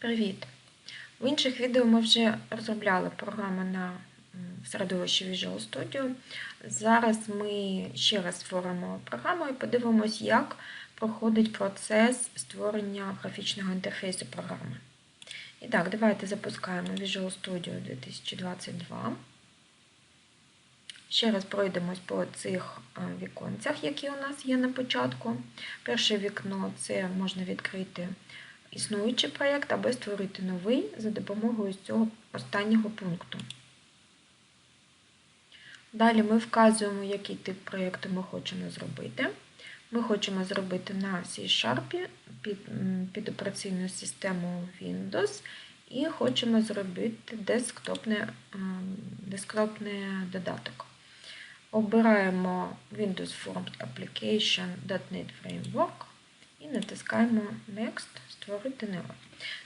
Привіт! В інших відео ми вже розробляли програми на середовищі Visual Studio. Зараз ми ще раз створимо програму і подивимось, як проходить процес створення графічного інтерфейсу програми. І так, давайте запускаємо Visual Studio 2022. Ще раз пройдемось по цих е, віконцях, які у нас є на початку. Перше вікно це можна відкрити існуючий проєкт або створити новий за допомогою цього останнього пункту. Далі ми вказуємо, який тип проєкту ми хочемо зробити. Ми хочемо зробити на C-Sharp під, під операційну систему Windows і хочемо зробити десктопний, десктопний додаток. Обираємо Windows Formed Application .NET Framework і натискаємо Next, створити нове.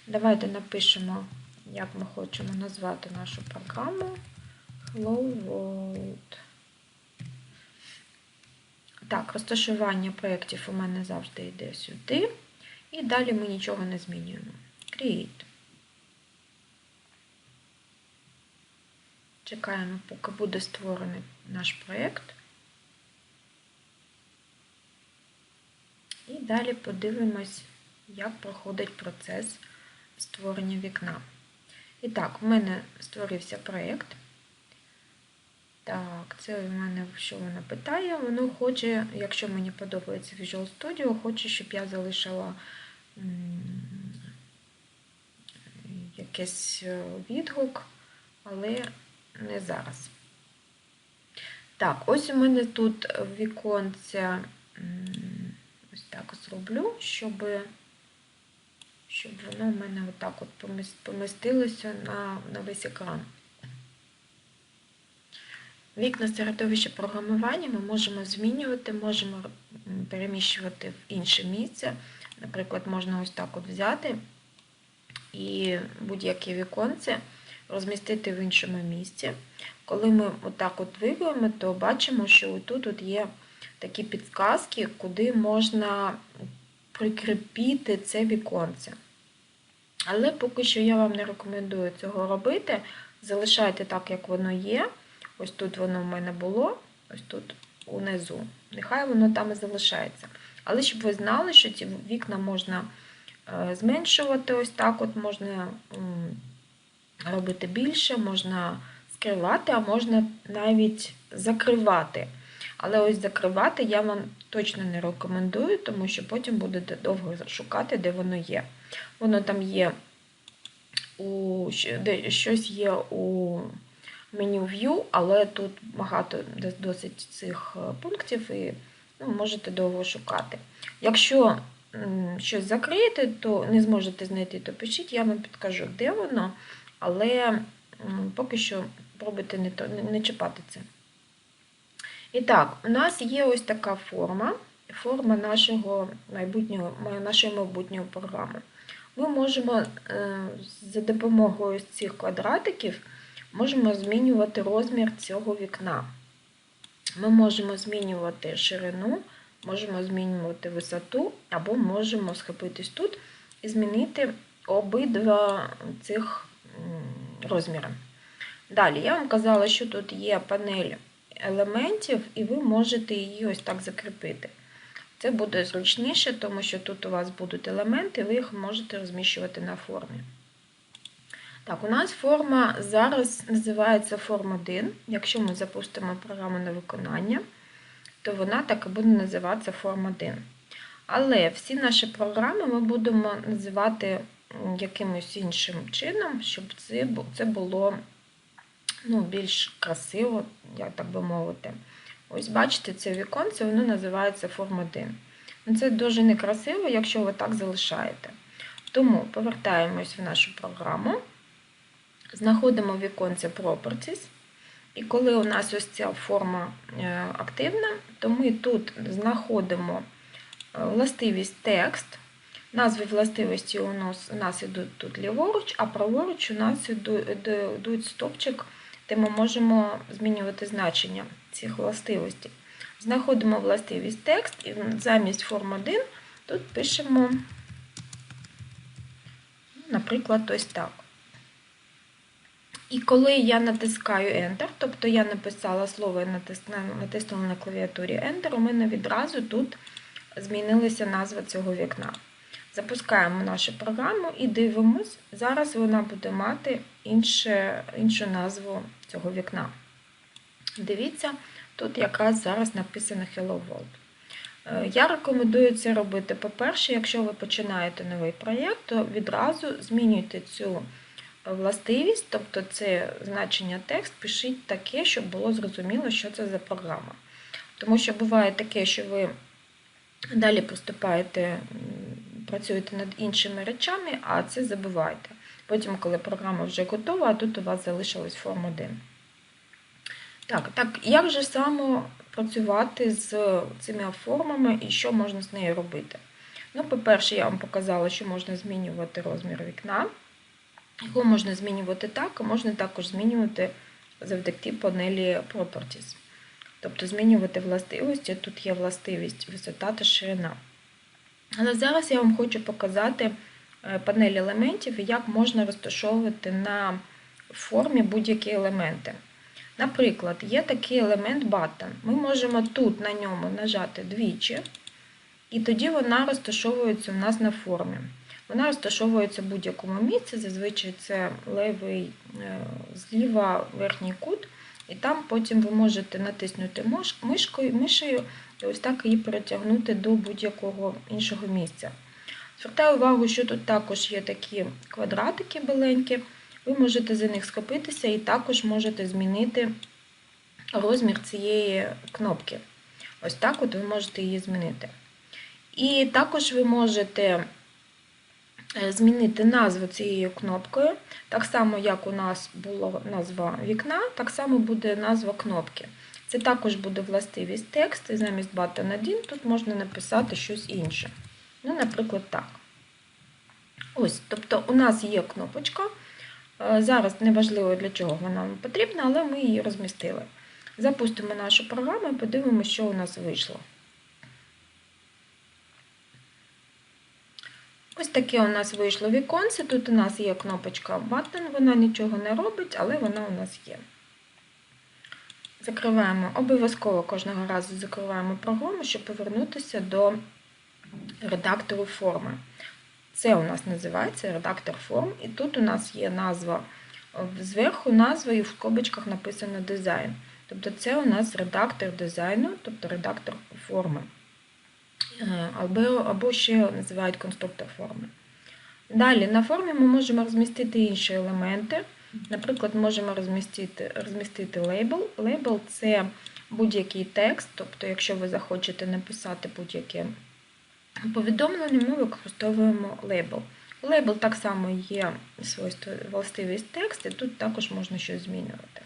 Давайте напишемо, як ми хочемо назвати нашу програму Hello World. Так, розташування проєктів у мене завжди йде сюди. І далі ми нічого не змінюємо. Create. Чекаємо, поки буде створений наш проєкт. І далі подивимось, як проходить процес створення вікна. І так, в мене створився проєкт. Так, це в мене, що воно питає. Воно хоче, якщо мені подобається Visual Studio, хоче, щоб я залишила якийсь відгук, але не зараз. Так, ось у мене тут віконце ось так зроблю, щоб щоб воно в мене отак от помістилося на, на весь екран. Вікна середовища програмування ми можемо змінювати, можемо переміщувати в інше місце. Наприклад, можна ось так от взяти і будь-яке віконце розмістити в іншому місці. Коли ми отак от двигаємо, то бачимо, що тут є такі підсказки, куди можна прикріпити це віконце. Але поки що я вам не рекомендую цього робити. Залишайте так, як воно є. Ось тут воно в мене було, ось тут унизу. Нехай воно там і залишається. Але щоб ви знали, що ці вікна можна зменшувати, ось так от можна робити більше, можна скривати, а можна навіть закривати. Але ось закривати я вам точно не рекомендую, тому що потім будете довго шукати, де воно є. Воно там є у щось є у меню View, але тут багато досить цих пунктів і ну, можете довго шукати. Якщо щось закриєте, то не зможете знайти, то пишіть, я вам підкажу, де воно, але поки що пробуйте не, не чіпати це. І так, у нас є ось така форма, форма нашого майбутнього, нашої майбутньої програми. Ми можемо за допомогою цих квадратиків можемо змінювати розмір цього вікна. Ми можемо змінювати ширину, можемо змінювати висоту, або можемо схопитись тут і змінити обидва цих розміри. Далі, я вам казала, що тут є панель елементів, і ви можете її ось так закріпити. Це буде зручніше, тому що тут у вас будуть елементи, ви їх можете розміщувати на формі. Так, у нас форма зараз називається форм 1. Якщо ми запустимо програму на виконання, то вона так і буде називатися форм 1. Але всі наші програми ми будемо називати якимось іншим чином, щоб це було ну, більш красиво, як так би мовити. Ось, бачите, це віконце, воно називається форм 1. Ну, це дуже некрасиво, якщо ви так залишаєте. Тому повертаємось в нашу програму, знаходимо віконце Properties. І коли у нас ось ця форма е, активна, то ми тут знаходимо е, властивість текст. Назви властивості у нас у нас йдуть тут ліворуч, а праворуч у нас йдуть стопчик де ми можемо змінювати значення цих властивостей. Знаходимо властивість текст і замість форм 1 тут пишемо, наприклад, ось так. І коли я натискаю Enter, тобто я написала слово і натиснула на клавіатурі Enter, у мене відразу тут змінилася назва цього вікна. Запускаємо нашу програму і дивимось, зараз вона буде мати інше, іншу назву цього вікна. Дивіться, тут якраз зараз написано Hello World. Е, я рекомендую це робити. По-перше, якщо ви починаєте новий проєкт, то відразу змінюйте цю властивість, тобто це значення текст, пишіть таке, щоб було зрозуміло, що це за програма. Тому що буває таке, що ви далі поступаєте, працюєте над іншими речами, а це забуваєте. Потім, коли програма вже готова, а тут у вас залишилась форма 1. Так, так, як же саме працювати з цими формами і що можна з нею робити? Ну, по-перше, я вам показала, що можна змінювати розмір вікна. Його можна змінювати так, а можна також змінювати завдяки панелі Properties. Тобто змінювати властивості. Тут є властивість висота та ширина. Але зараз я вам хочу показати е, панель елементів і як можна розташовувати на формі будь-які елементи. Наприклад, є такий елемент button. Ми можемо тут на ньому нажати двічі, і тоді вона розташовується у нас на формі. Вона розташовується в будь-якому місці, зазвичай це левий е, зліва верхній кут, і там потім ви можете натиснути мишкою, ось так її перетягнути до будь-якого іншого місця. Звертаю увагу, що тут також є такі квадратики біленькі, ви можете за них схопитися і також можете змінити розмір цієї кнопки. Ось так от ви можете її змінити. І також ви можете Е, змінити назву цією кнопкою. Так само, як у нас була назва вікна, так само буде назва кнопки. Це також буде властивість текст, і замість button 1 тут можна написати щось інше. Ну, Наприклад, так. Ось, Тобто, у нас є кнопочка. Е, зараз неважливо, для чого вона нам потрібна, але ми її розмістили. Запустимо нашу програму і подивимося, що у нас вийшло. Ось таке у нас вийшло віконце. Тут у нас є кнопочка Button, вона нічого не робить, але вона у нас є. Закриваємо, обов'язково кожного разу закриваємо програму, щоб повернутися до редактору форми. Це у нас називається редактор форм, і тут у нас є назва зверху назва і в скобочках написано дизайн. Тобто це у нас редактор дизайну, тобто редактор форми. Е, або, або ще називають конструктор форми. Далі на формі ми можемо розмістити інші елементи. Наприклад, можемо розмістити розмістити лейбл. Лейбл це будь-який текст, тобто, якщо ви захочете написати будь-яке повідомлення, ми використовуємо лейбл. Лейбл так само є властивість текст, і тут також можна щось змінювати.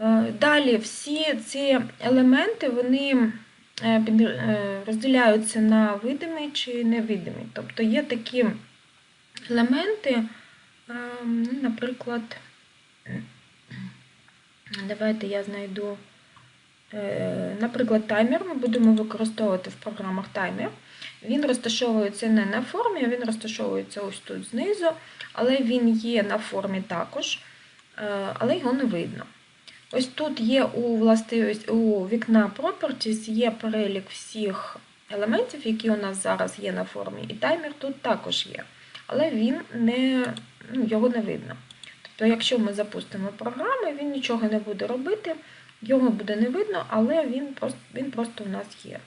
Е, далі всі ці елементи, вони Е, е, розділяються на видимий чи невидимий. Тобто є такі елементи, наприклад, давайте я знайду, наприклад, таймер ми будемо використовувати в програмах таймер. Він розташовується не на формі, а він розташовується ось тут знизу, але він є на формі також, але його не видно. Ось тут є у у вікна Properties є перелік всіх елементів, які у нас зараз є на формі, і таймер тут також є. Але він не, ну, його не видно. Тобто, якщо ми запустимо програму, він нічого не буде робити, його буде не видно, але він просто він просто у нас є.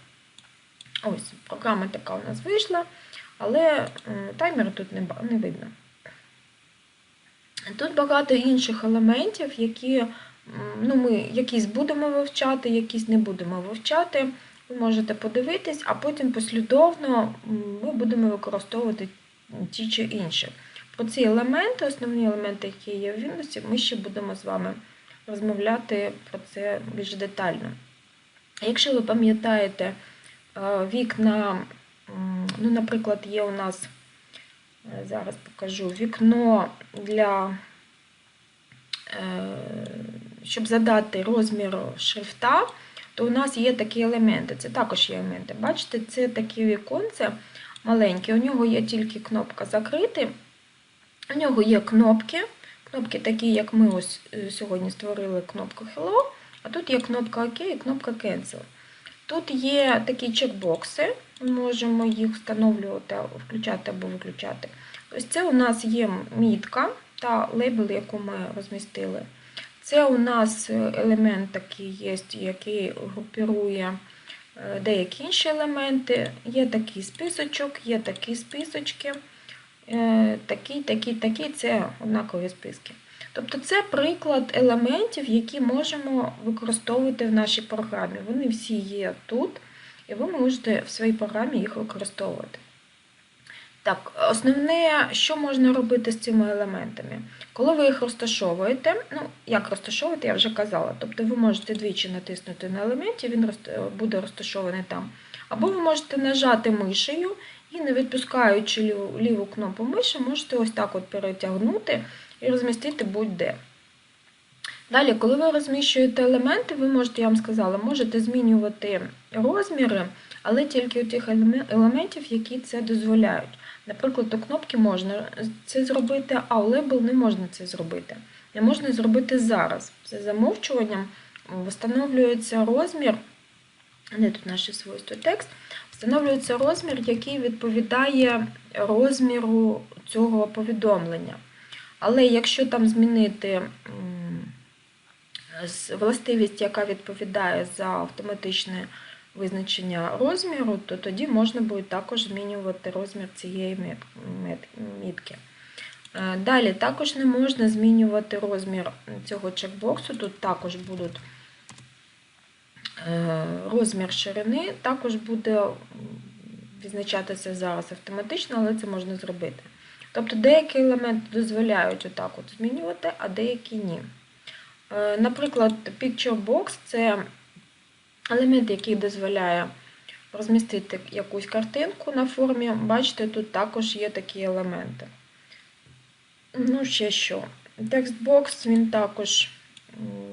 Ось, програма така у нас вийшла, але таймер тут не, не видно. Тут багато інших елементів, які ну, ми якісь будемо вивчати, якісь не будемо вивчати. Ви можете подивитись, а потім послідовно ми будемо використовувати ті чи інші. Про ці елементи, основні елементи, які є в Windows, ми ще будемо з вами розмовляти про це більш детально. Якщо ви пам'ятаєте е, вікна, ну, наприклад, є у нас, е, зараз покажу, вікно для е, щоб задати розмір шрифта, то у нас є такі елементи. Це також є елементи. Бачите, це такі віконце маленькі, у нього є тільки кнопка закрити, У нього є кнопки. Кнопки такі, як ми ось е, сьогодні створили кнопку Hello, а тут є кнопка ОК і кнопка Cancel. Тут є такі чекбокси, ми можемо їх встановлювати, включати або виключати. Ось це у нас є мітка та лейбл, яку ми розмістили. Це у нас елемент такий є, який групірує е, деякі інші елементи. Є такий списочок, є такі списочки, такі, такі, такий, такий це однакові списки. Тобто це приклад елементів, які можемо використовувати в нашій програмі. Вони всі є тут, і ви можете в своїй програмі їх використовувати. Так, основне, що можна робити з цими елементами? Коли ви їх розташовуєте, ну, як розташовувати, я вже казала. Тобто ви можете двічі натиснути на елементі, він буде розташований там. Або ви можете нажати мишею і, не відпускаючи ліву, ліву кнопку миші, можете ось так от перетягнути і розмістити будь-де. Далі, коли ви розміщуєте елементи, ви можете, я вам сказала, можете змінювати розміри, але тільки у тих елементів, які це дозволяють. Наприклад, у кнопки можна це зробити, а у лейбл не можна це зробити. Не можна зробити зараз. За замовчуванням встановлюється розмір, не тут наші свойства текст, встановлюється розмір, який відповідає розміру цього повідомлення. Але якщо там змінити властивість, яка відповідає за автоматичне визначення розміру, то тоді можна буде також змінювати розмір цієї мітки. Е, далі також не можна змінювати розмір цього чекбоксу, тут також будуть е, розмір ширини, також буде відзначатися зараз автоматично, але це можна зробити. Тобто деякі елементи дозволяють отак от змінювати, а деякі ні. Е, наприклад, Picture Box це елемент, який дозволяє розмістити якусь картинку на формі. Бачите, тут також є такі елементи. Ну, ще що. Текстбокс він також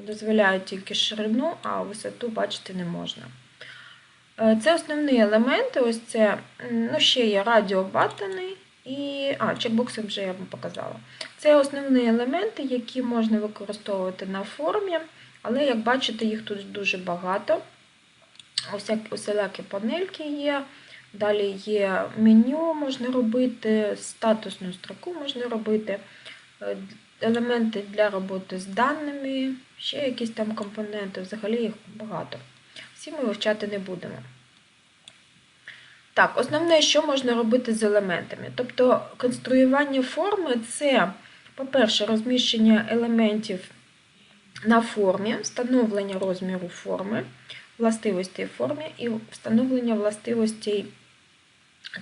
дозволяє тільки ширину, а висоту бачити не можна. Е, це основні елементи. Ось це, ну, ще є радіобаттони і. А, чекбокси вже я вам показала. Це основні елементи, які можна використовувати на формі, але, як бачите, їх тут дуже багато. Усілякі панельки є. Далі є меню, можна робити, статусну строку можна робити, е, елементи для роботи з даними, ще якісь там компоненти, взагалі їх багато. Всі ми вивчати не будемо. Так, основне, що можна робити з елементами. Тобто конструювання форми це, по-перше, розміщення елементів на формі, встановлення розміру форми властивостей в формі і встановлення властивостей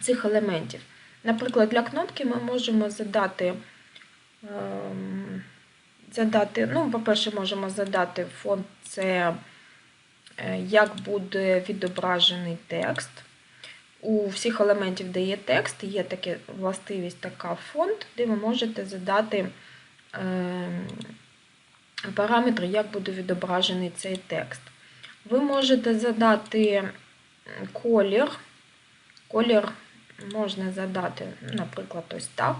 цих елементів. Наприклад, для кнопки ми можемо задати, ем, задати ну, по-перше, можемо задати фонд це е, як буде відображений текст. У всіх елементів, де є текст, є така властивість, така фонд, де ви можете задати ем, параметри, як буде відображений цей текст. Ви можете задати колір. Колір можна задати, наприклад, ось так.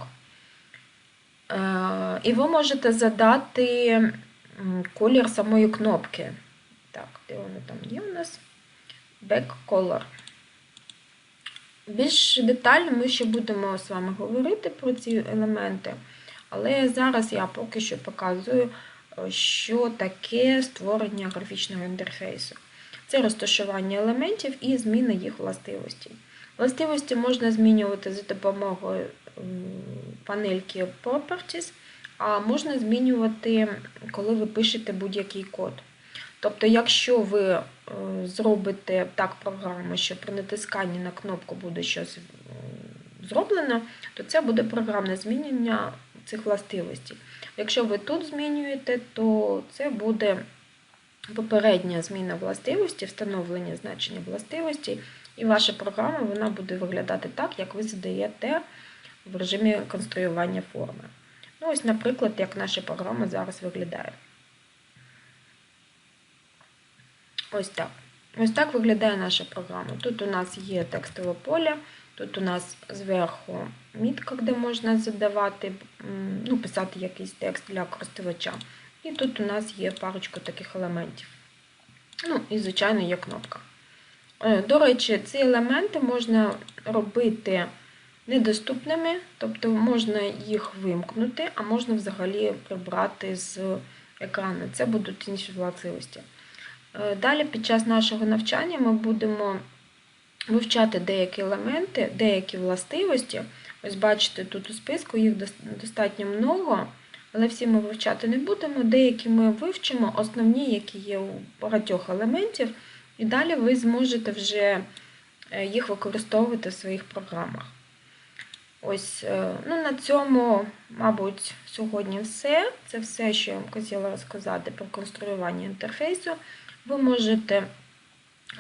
Е, і ви можете задати колір самої кнопки. Так, де вони там є у нас? Back color. Більш детально ми ще будемо з вами говорити про ці елементи, але зараз я поки що показую що таке створення графічного інтерфейсу. Це розташування елементів і зміна їх властивостей. Властивості можна змінювати за допомогою панельки Properties, а можна змінювати, коли ви пишете будь-який код. Тобто, якщо ви е, зробите так програму, що при натисканні на кнопку буде щось зроблено, то це буде програмне змінення цих властивостей. Якщо ви тут змінюєте, то це буде попередня зміна властивості, встановлення значення властивостей, і ваша програма вона буде виглядати так, як ви задаєте в режимі конструювання форми. Ну, Ось, наприклад, як наша програма зараз виглядає. Ось так. Ось так виглядає наша програма. Тут у нас є текстове поле, Тут у нас зверху мітка, де можна задавати, ну, писати якийсь текст для користувача. І тут у нас є парочка таких елементів. Ну, і, звичайно, є кнопка. Е, До речі, ці елементи можна робити недоступними, тобто можна їх вимкнути, а можна взагалі прибрати з екрану. Це будуть інші властивості. Е, Далі під час нашого навчання ми будемо вивчати деякі елементи, деякі властивості. Ось бачите, тут у списку їх достатньо много, але всі ми вивчати не будемо. Деякі ми вивчимо, основні, які є у багатьох елементів, і далі ви зможете вже е, їх використовувати в своїх програмах. Ось, е, ну, на цьому, мабуть, сьогодні все. Це все, що я вам хотіла розказати про конструювання інтерфейсу. Ви можете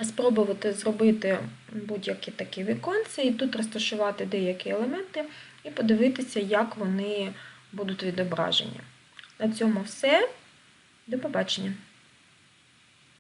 спробувати зробити будь-які такі віконці і тут розташувати деякі елементи і подивитися, як вони будуть відображені. На цьому все. До побачення!